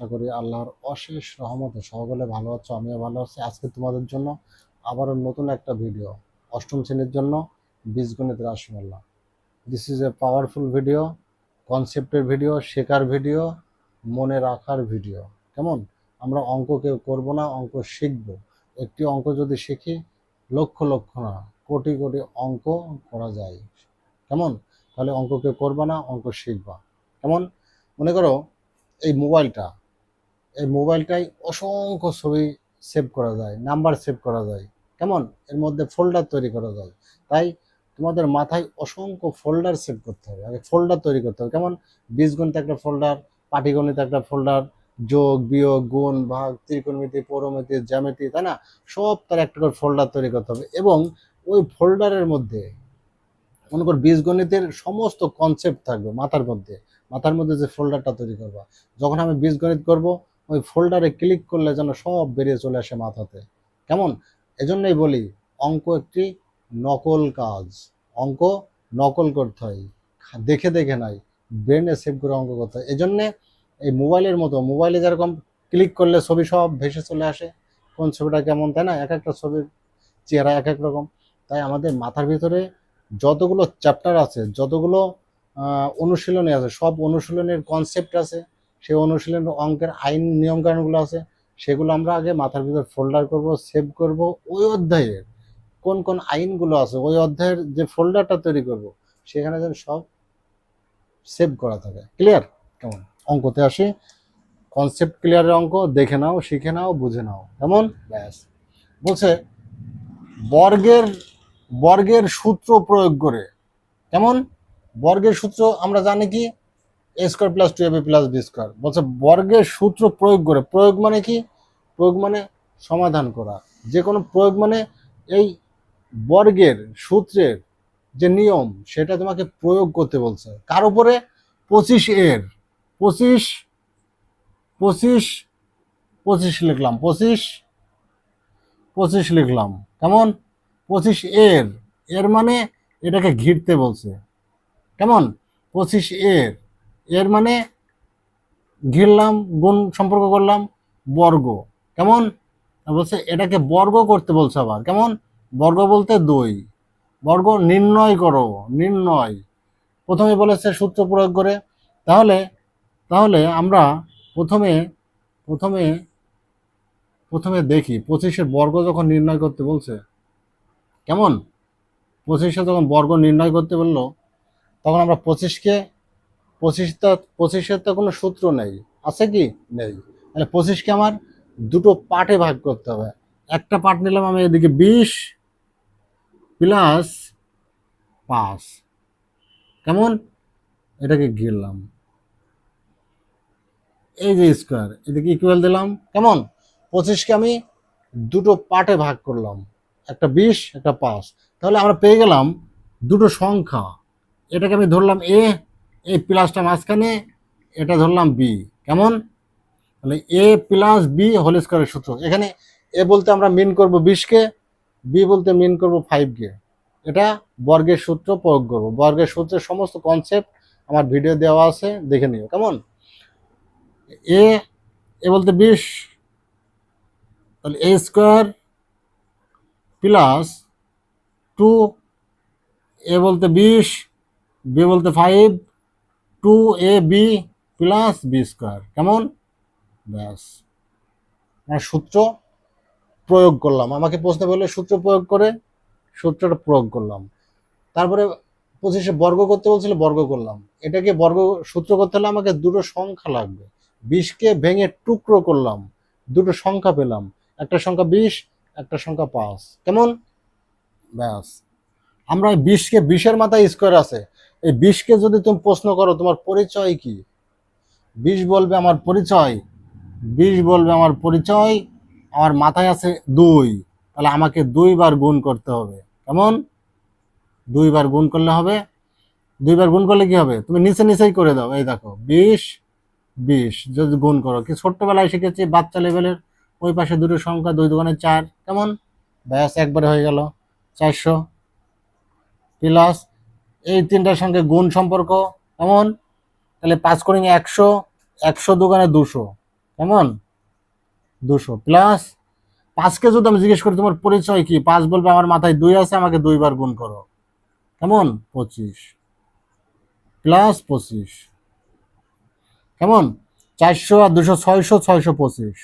আশা করি আল্লাহর অশেষ রহমতে সকলে ভালো আছো, আমিও ভালো আছি। আজকে তোমাদের জন্য আবারও নতুন একটা ভিডিও অষ্টম শ্রেণির জন্য বীজগণিত রাশিমাল্লা this is a powerful video কনসেপ্টের video শেখার ভিডিও মনে রাখার ভিডিও কেমন? আমরা অঙ্ক কেউ করব না, অঙ্ক শিখব। একটি অঙ্ক যদি শিখি, লক্ষ লক্ষ না, কোটি কোটি অঙ্ক করা যায়। কেমন? তাহলে অঙ্ক কেউ করবা না, অঙ্ক শিখবা। কেমন? মনে করো এই মোবাইলটা এই মোবাইলটাই অসংখ্য ছবি সেভ করা যায়, নাম্বার সেভ করা যায়। কেমন? এর মধ্যে ফোল্ডার তৈরি করা যায়। তাই তোমাদের মাথায় অসংখ্য ফোল্ডার সেভ করতে হবে। আগে ফোল্ডার তৈরি করতে হবে। কেমন? বীজগণিত একটা ফোল্ডার, পাটিগণিত একটা ফোল্ডার, যোগ, বিয়োগ, গুণ, ভাগ, ত্রিকোণমিতি, পৌরমিতি, জ্যামিতি, তাই না? সব তার একটা করে ফোল্ডার তৈরি করতে হবে। এবং ওই ফোল্ডারের মধ্যে মনে কর বীজগণিতের সমস্ত কনসেপ্ট থাকবে মাথার মধ্যে। মাথার মধ্যে যে ফোল্ডারটা তৈরি করবা। যখন আমি বীজগণিত করব ওই ফোল্ডারে ক্লিক করলে যেন সব বেরিয়ে চলে আসে মাথাতে। কেমন? এজন্যই বলি, অঙ্ক একটি নকল কাজ। অঙ্ক নকল করতে হয়। দেখে দেখে নাই। ব্রেনে সেভ করে অঙ্ক করতে হয়। এজন্যে এই মোবাইলের মতো মোবাইলে যেরকম ক্লিক করলে ছবি সব ভেসে চলে আসে। কোন ছবিটা কেমন, তাই না? এক একটা ছবির চেহারা এক এক রকম। তাই আমাদের মাথার ভিতরে যতগুলো চ্যাপ্টার আছে, যতগুলো অনুশীলনী আছে, সব অনুশীলনের কনসেপ্ট আছে। সেই অনুশীলন অঙ্কের আইন নিয়মকানুনগুলো আছে, সেগুলো আমরা আগে মাথার ভিতর ফোল্ডার করব সেভ করব, ওই অধ্যায়ের কোন কোন আইনগুলো আছে, ওই অধ্যায়ের যে ফোল্ডারটা তৈরি করব, সেখানে যেন সব সেভ করা থাকে। ক্লিয়ার কেমন? অঙ্কতে আসি। কনসেপ্ট ক্লিয়ারের অঙ্ক, দেখে নাও, শিখে নাও, বুঝে নাও। কেমন? ব্যাস। বলছে, বর্গের বর্গের সূত্র প্রয়োগ করে। কেমন? বর্গের সূত্র আমরা জানি কি? A square plus two A B plus B square বলছে, বর্গের সূত্র প্রয়োগ করে, প্রয়োগ মানে কি? প্রয়োগ মানে সমাধান করা। যে কোনো প্রয়োগ মানে এই বর্গের সূত্রের যে নিয়ম, সেটা তোমাকে প্রয়োগ করতে বলছে। কার উপরে? পঁচিশ এর। পঁচিশ পঁচিশ পঁচিশ লিখলাম, পঁচিশ পঁচিশ লিখলাম। কেমন? পঁচিশ এর। এর মানে এটাকে ঘিরতে বলছে। কেমন? পঁচিশ এর। এর মানে ঘিরলাম, গুণ সম্পর্ক করলাম, বর্গ। কেমন? বলছে, এটাকে বর্গ করতে বলছে আবার। কেমন? বর্গ বলতে দুই। বর্গ নির্ণয় করো, নির্ণয়। প্রথমে বলেছে সূত্র প্রয়োগ করে। তাহলে তাহলে আমরা প্রথমে প্রথমে প্রথমে দেখি, পঁচিশের বর্গ যখন নির্ণয় করতে বলছে, কেমন? পঁচিশে যখন বর্গ নির্ণয় করতে বলল, তখন আমরা পঁচিশকে পঁচিশটা, পঁচিশের তো কোনো সূত্র নেই। আছে কি? নেই। তাহলে পঁচিশকে আমার দুটো পার্টে ভাগ করতে হবে। একটা পার্ট নিলাম আমি এদিকে বিশ প্লাস পাঁচ। কেমন? এটাকে ঘিরলাম এই যে স্কোয়ার এদিকে ইকুয়াল দিলাম। কেমন? পঁচিশকে আমি দুটো পার্টে ভাগ করলাম। একটা বিশ, একটা পাঁচ। তাহলে আমরা পেয়ে গেলাম দুটো সংখ্যা। এটাকে আমি ধরলাম এ এই প্লাসটা মাঝখানে, এটা ধরলাম বি কেমন? তাহলে এ প্লাস বি হোল স্কোয়ারের সূত্র। এখানে এ বলতে আমরা মিন করব বিশকে বি বলতে মিন করব ফাইভকে এটা বর্গের সূত্র প্রয়োগ করব। বর্গের সূত্রের সমস্ত কনসেপ্ট আমার ভিডিও দেওয়া আছে, দেখে নিও, কেমন? এ এ বলতে বিশ, তাহলে A square plus two A বলতে বিশ বি বলতে five two A B plus B square কেমন? ব্যাস। মানে সূত্র প্রয়োগ করলাম। আমাকে প্রশ্ন বললে সূত্র প্রয়োগ করে সূত্রটা প্রয়োগ করলাম। তারপরে পঁচিশে বর্গ করতে বলছিল, বর্গ করলাম। এটাকে বর্গ সূত্র করতে হলে আমাকে দুটো সংখ্যা লাগবে। বিশকে ভেঙে টুকরো করলাম। দুটো সংখ্যা পেলাম। একটা সংখ্যা বিশ, একটা সংখ্যা পাঁচ। কেমন? ব্যাস। আমরা বিশকে বিশের মাথায় স্কোয়ার আছে। এই বিষকে যদি তুমি প্রশ্ন করো, তোমার পরিচয় কি? বিষ বলবে আমার পরিচয়। বিষ বলবে আমার পরিচয়, আমার মাথায় আছে দুই। তাহলে আমাকে দুইবার গুণ করতে হবে। কেমন? দুইবার গুণ করলে হবে। দুইবার গুণ করলে কি হবে? তুমি নিচে নিচেই করে দাও। এই দেখো বিশ বিশ যদি গুণ করো, কি ছোট্টবেলায় শিখেছি, বাচ্চা লেভেলের ওই পাশে দুটো সংখ্যা, দুই দোকানে চার। কেমন? ব্যাস, একবারে হয়ে গেল। চারশো প্লাস এই তিনটার সঙ্গে গুণ সম্পর্ক, কেমন? তাহলে পাঁচ করিং একশো একশো দোকানে দুশো, কেমন? দুশো। প্লাস পাঁচকে যদি আমি জিজ্ঞেস করি, তোমার পরিচয় কি? পাঁচ বলবে, আমার মাথায় দুই আছে, আমাকে দুইবার গুণ করো। কেমন? পঁচিশ। প্লাস পঁচিশ। কেমন? চারশো আর দুশো, ছয়শো ছয়শো পঁচিশ।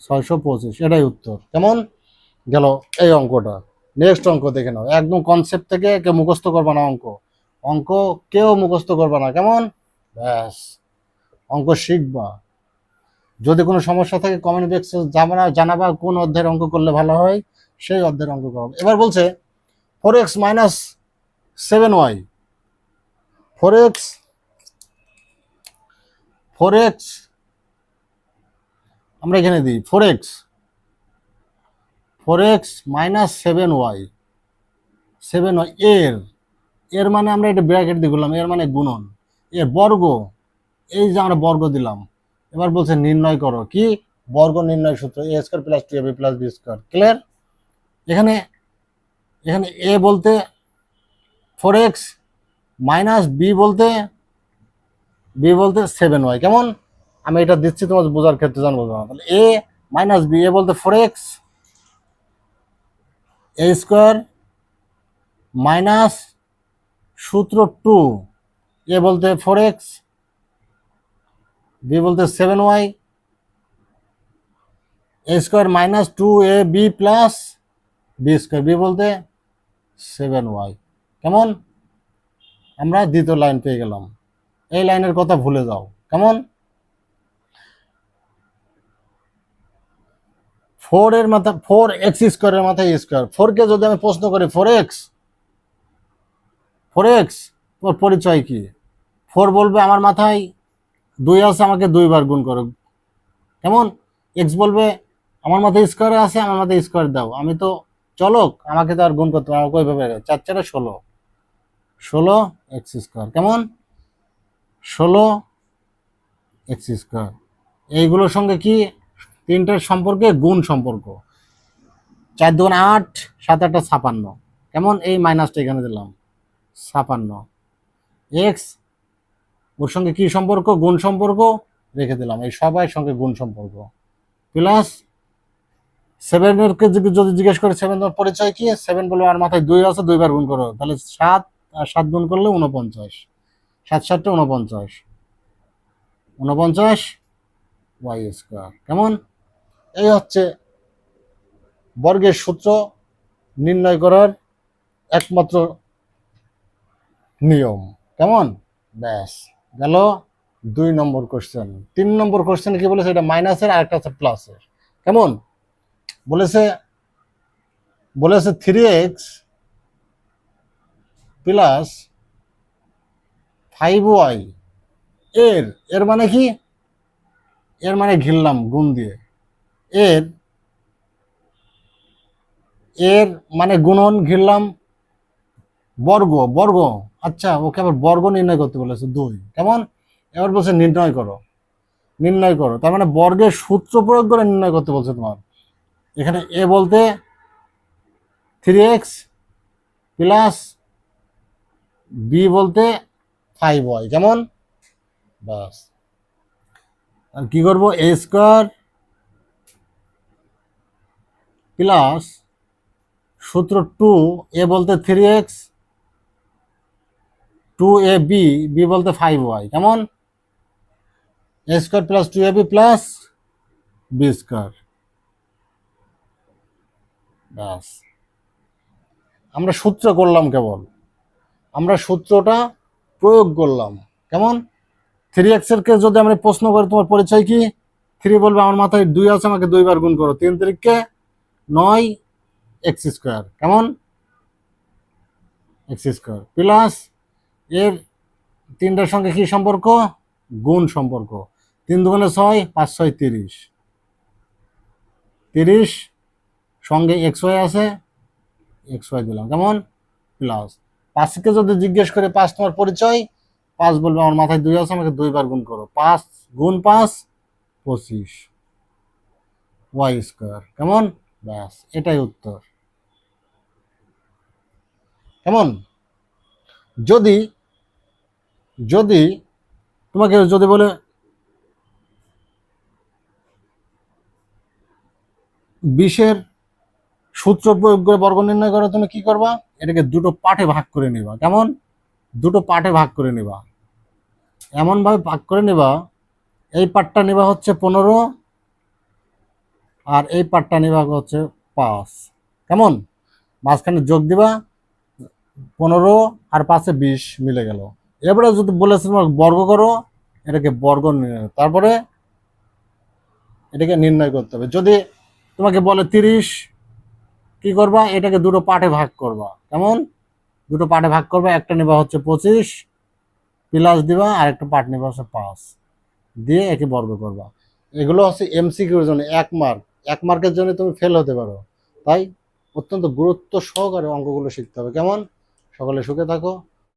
ছয়শো পঁচিশ, এটাই উত্তর। কেমন? গেল এই অঙ্কটা। নেক্সট অঙ্ক দেখে নাও। একদম কনসেপ্ট থেকে কেউ মুখস্থ করবে না অঙ্ক? অঙ্ক কেউ মুখস্থ করবে না। কেমন? ব্যাস। অঙ্ক শিখবা। যদি কোনো সমস্যা থাকে কমেন্ট বক্সে জানা জানাবা কোন অধ্যায়ের অঙ্ক করলে ভালো হয়। সেই অধ্যায়ের অঙ্ক করো এবার বলছে four X minus seven Y four X four X আমরা এখানে দিই four X four X minus seven Y seven Y এর এর মানে আমরা এটা ব্র্যাকেট দিয়ে করলাম, এর মানে গুণন। এর বর্গ, এই যে আমরা বর্গ দিলাম, এবার বলছে নির্ণয় করো, কি? বর্গ নির্ণয় সূত্র A square plus two A B plus B square clear এখানে এখানে এ বলতে ফোর এক্স মাইনাস বি বলতে বি বলতে সেভেন ওয়াই কেমন? আমি এটা দিচ্ছি তোমার বোঝার ক্ষেত্রে জানব তাহলে এ মাইনাস বি এ বলতে four X A square minus সূত্র টু। এ বলতে ফোর এক্স বি বলতে seven Y A square minus two A B plus B square, B বলতে সেভেন ওয়াই কেমন? আমরা দ্বিতীয় লাইন পেয়ে গেলাম। এই লাইনের কথা ভুলে যাও। কেমন? ফোর এর মাথা ফোর এক্স স্কোয়ারের মাথায় স্কোয়ার ফোরকে যদি আমি প্রশ্ন করি ফোর এক্স ফোর এক্স তোর পরিচয় কি? ফোর বলবে আমার মাথায়, দুই আছে আমাকে দুইবার গুণ করো। কেমন? এক্স বলবে, আমার মাথায় স্কোয়ারে আছে, আমার মাথায় স্কোয়ার দাও। আমি তো চলক, আমাকে তো আর গুণ করতে আমাকে ওইভাবে চার চারে ষোলো। ষোলো এক্স স্কোয়ার কেমন? ষোলো এক্স স্কোয়ার এইগুলোর সঙ্গে কি তিনটার সম্পর্কে গুণ সম্পর্ক। চার দুগুণ আট, সাত আটটা ছাপান্ন। কেমন? এই মাইনাসটা এখানে দিলাম। ছাপান্ন। এক্স ওর সঙ্গে কি সম্পর্ক? গুণ সম্পর্ক রেখে দিলাম। এই সবাই সঙ্গে গুণ সম্পর্ক। প্লাস সেভেনের যদি যদি জিজ্ঞেস করে সেভেন তোমার পরিচয় কি? সেভেন বলব আর মাথায় দুই আছে, দুইবার গুণ করো। তাহলে সাত আর সাত গুণ করলে উনপঞ্চাশ সাত সাতটা উনপঞ্চাশ উনপঞ্চাশ ওয়াই স্কোয়ার কেমন? এই হচ্ছে বর্গের সূত্র নির্ণয় করার একমাত্র নিয়ম। কেমন? ব্যাস, গেল দুই নম্বর কোশ্চেন তিন নম্বর কোশ্চেন কি বলেছে? এটা মাইনাসের আর একটা হচ্ছে প্লাসের কেমন? বলেছে বলেছে three X plus five Y এর এর মানে কি? এর মানে ঘিরলাম, গুণ দিয়ে। এর এর মানে গুণন ঘিরলাম বর্গ বর্গ। আচ্ছা ওকে আবার বর্গ নির্ণয় করতে বলেছে, দুই। কেমন? এবার বলছে নির্ণয় করো। নির্ণয় করো। তার মানে বর্গের সূত্র প্রয়োগ করে নির্ণয় করতে বলছে তোমার। এখানে এ বলতে থ্রি এক্স প্লাস বি বলতে ফাইভ ওয়াই কেমন? বাস আর কি করব? এ স্কোয়ার প্লাস সূত্র টু এ বলতে three X two A B B বলতে ফাইভ ওয়াই কেমন? A square plus two A B plus B square ব্যাস। আমরা সূত্র করলাম কেবল। আমরা সূত্রটা প্রয়োগ করলাম। কেমন? থ্রি এক্সের কে যদি আমরা প্রশ্ন করি, তোমার পরিচয় কি? থ্রি বলবে, আমার মাথায় দুই আছে, আমাকে দুইবার গুণ করো। তিন তারিখকে নয় এক্স স্কোয়ার। কেমন? X square. প্লাস এর তিনটার সঙ্গে কি সম্পর্ক? গুণ সম্পর্ক। তিন দুগুণে ছয়, পাঁচ ছয় তিরিশ। তিরিশ সঙ্গে এক্স ওয়াই আছে, এক্স ওয়াই দিলাম। কেমন? প্লাস পাঁচকে যদি জিজ্ঞেস করে পাঁচ তোমার পরিচয়, পাঁচ বলবে আমার মাথায় দুই আছে, আমাকে দুইবার গুণ করো। পাঁচ গুণ পাঁচ, পঁচিশ। Y square. কেমন? ব্যাস, এটাই উত্তর। এমন যদি যদি, তোমাকে যদি বলে বিশের সূত্র প্রয়োগ করে বর্গ নির্ণয় করো, তুমি কি করবা? এটাকে দুটো পাঠে ভাগ করে নিবা। কেমন? দুটো পাঠে ভাগ করে নিবা। এমনভাবে ভাগ করে নেবা, এই পাঠটা নিবা হচ্ছে পনেরো আর এই পার্টটা নিবা হচ্ছে পাঁচ। কেমন? মাঝখানে যোগ দিবা, পনেরো আর পাঁচে বিশ মিলে গেল। এবারে যদি বলেছে তোমার বর্গ করো, এটাকে বর্গ তারপরে এটাকে নির্ণয় করতে হবে। যদি তোমাকে বলে তিরিশ, কি করবা? এটাকে দুটো পার্টে ভাগ করবা। কেমন? দুটো পার্টে ভাগ করবা, একটা নেবা হচ্ছে পঁচিশ প্লাস দিবা, আর একটা পাট নেবা হচ্ছে পাঁচ। দিয়ে একে বর্গ করবা। এগুলো হচ্ছে এমসিকিউর জন্য এক মার্ক এক মার্কের জন্য তুমি ফেল হতে পারো। তাই অত্যন্ত গুরুত্ব সহকারে অঙ্কগুলো শিখতে হবে। কেমন? সকলে সুখে থাকো।